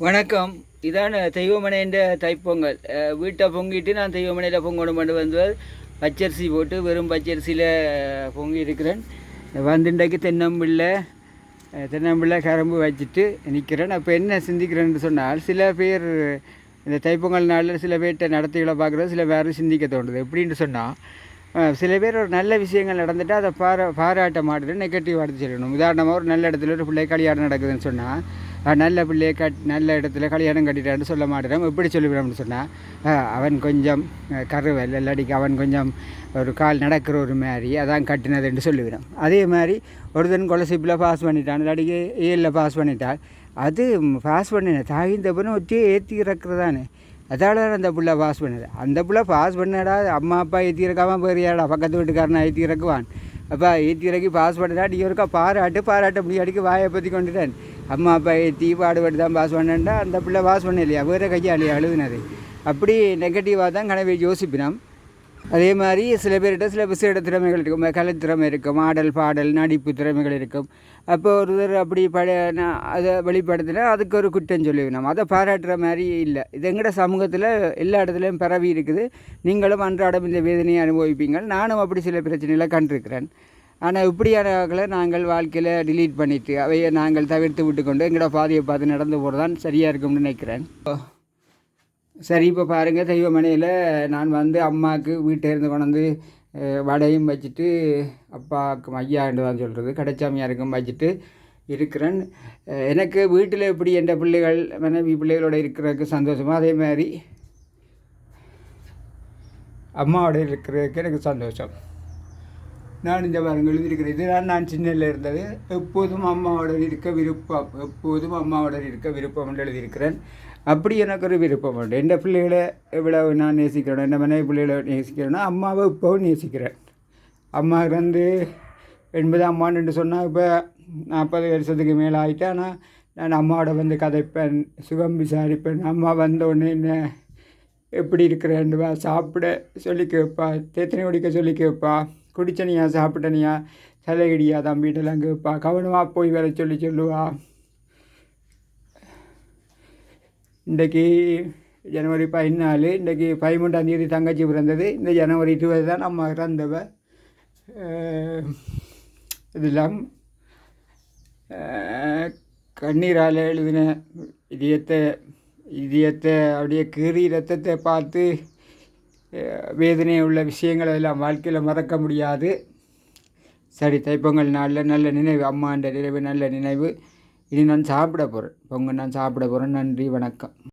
வணக்கம். இதான் தெய்வமனைன்ற தைப்பொங்கல். வீட்டை பொங்கிட்டு நான் தெய்வமனையில் பொங்கணும் கொண்டு வந்து பச்சரிசி போட்டு வெறும் பச்சரிசியில் பொங்கி இருக்கிறேன். வந்துண்டைக்கு தென்னம்பிள்ளை தென்னம்பிள்ளை கரும்பு வச்சுட்டு நிற்கிறேன் அப்போ என்ன சிந்திக்கிறேன்னு சொன்னால் சில பேர் இந்த தைப்பொங்கல் நாளில் சில பேர்கிட்ட நடத்திகளை பார்க்குறது சில பேர் சிந்திக்க தோணுது எப்படின்னு சொன்னால் சில பேர் ஒரு நல்ல விஷயங்கள் நடந்துட்டு அதை பாரா பாராட்ட மாட்டுது நெகட்டிவ் எடுத்து சொல்லணும். உதாரணமாக ஒரு நல்ல இடத்துல ஒரு பிள்ளை கல்யாணம் நடக்குதுன்னு சொன்னால் நல்ல பிள்ளையை கட் நல்ல இடத்துல கல்யாணம் கட்டிட்டான்னு சொல்ல மாட்டேன். எப்படி சொல்லிவிடணும்னு சொன்னால் அவன் கொஞ்சம் கருவல் இல்லாட்டிக்கு அவன் கொஞ்சம் ஒரு கால் நடக்கிற ஒரு மாதிரி அதான் கட்டினதுன்னு சொல்லிவிடும். அதே மாதிரி ஒருத்தன் கொலசிப்பில் பாஸ் பண்ணிட்டான் இல்லாட்டிக்கு ஏழில் பாஸ் பண்ணிட்டான் அது பாஸ் பண்ணின தாகிந்தப்பனும் ஒட்டி ஏற்றி இறக்குறதானே. அதால அந்த புள்ள பாஸ் பண்ணுது. அந்த புள்ள பாஸ் பண்ணடா அம்மா அப்பா ஏற்றி இறக்காம போறியாடா பக்கத்து வீட்டுக்காரன் ஏற்றி இறக்குவான். அப்பா ஏற்றி இறக்கி பாஸ் பண்ணடா நீ ஒருக்கா பாராட்டு பாராட்ட முடியாடிக்கு வாயை பற்றி கொண்டுட்டேன் அம்மா அப்பா ஏற்றி பாடுபட்டு தான் பாஸ் பண்ணேன்டா. அந்த பிள்ளை பாஸ் பண்ண இல்லையா வேறு கையாளியா எழுதுனது அப்படி நெகட்டிவாக தான் கனவை யோசிப்பினோம். அதே மாதிரி சில பேர்கிட்ட சில விசேட திறமைகள் இருக்கும். கலை திறமை இருக்கும். ஆடல் பாடல் நடிப்பு திறமைகள் இருக்கும். அப்போ ஒருத்தர் அப்படி பட நான் அதை வெளிப்படுத்தினா அதுக்கு ஒரு குற்றம் சொல்லிவிடும் அதை பாராட்டுற மாதிரி இல்லை. இது எங்கட சமூகத்தில் எல்லா இடத்துலையும் பரவி இருக்குது. நீங்களும் அன்றாடம் இந்த வேதனையை அனுபவிப்பீங்கள். நானும் அப்படி சில பிரச்சனைகளை கண்டிருக்கிறேன். ஆனால் இப்படியானவர்களை நாங்கள் வாழ்க்கையில் டிலீட் பண்ணிட்டு அவையை நாங்கள் தவிர்த்து விட்டுக்கொண்டு எங்களோட பாதையை பார்த்து நடந்து போகிறதான் சரியாக இருக்கும்னு நினைக்கிறேன். சரி இப்போ பாருங்கள் தெய்வமனையில் நான் வந்து அம்மாவுக்கு வீட்டில் இருந்து கொண்டாந்து வடையும் வச்சுட்டு அப்பாவுக்கு என்று தான் சொல்கிறது கடைச்சாமியாருக்கும் வச்சுட்டு இருக்கிறேன். எனக்கு வீட்டில் எப்படி என்ற பிள்ளைகள் மனைவி பிள்ளைகளோட இருக்கிறதுக்கு சந்தோஷமாக அதே மாதிரி அம்மாவோட இருக்கிறதுக்கு எனக்கு சந்தோஷம். நான் இந்த பாருங்கள் எழுதியிருக்கிறேன். இதுதான் நான் சின்னதில் இருந்தது. எப்போதும் அம்மாவோட இருக்க விருப்பம் எப்போதும் அம்மாவோட இருக்க விருப்பம் என்று எழுதியிருக்கிறேன். அப்படி எனக்கு ஒரு விருப்பம் உண்டு. என் பிள்ளைகளை எவ்வளோ நான் நேசிக்கிறேன் என் மனைவி பிள்ளைகளை நேசிக்கிறேன்னா அம்மாவை இப்போவும் நேசிக்கிறேன். அம்மா இருந்து எண்பது அம்மான்னு சொன்னால் இப்போ நாற்பது வருஷத்துக்கு மேலே ஆகிட்டேன் ஆனால் நான் அம்மாவோட வந்து கதைப்பேன் சுகம் விசாரிப்பேன். அம்மா வந்த உடனே என்ன எப்படி இருக்கிறேன்னு சாப்பிட சொல்லி கேட்பா தேத்தனை குடிக்க சொல்லி கேட்பா. குடிச்சனியா சாப்பிட்டனியா தலையடியா தம்பிகிட்டலாம் கேட்பா கவனமாக போய் வர சொல்லி சொல்லுவா. இன்றைக்கி ஜனவரி பதினாலு இன்றைக்கி பதிமூன்றாம் தேதி தங்கச்சி பிறந்தது. இந்த ஜனவரி இருபது தான் நம்ம இறந்தவ. இதெல்லாம் கண்ணீரால் எழுதின இதயத்தை இதயத்தை அப்படியே கீறி ரத்தத்தை பார்த்து வேதனை உள்ள விஷயங்களை எல்லாம் வாழ்க்கையில் மறக்க முடியாது. சரி தைப்பொங்கல் நாளில் நல்ல நினைவு அம்மான்ற நினைவு நல்ல நினைவு. இனி நான் சாப்பிட போகிறேன் பொங்கல் நான் சாப்பிட போகிறேன் நன்றி வணக்கம்.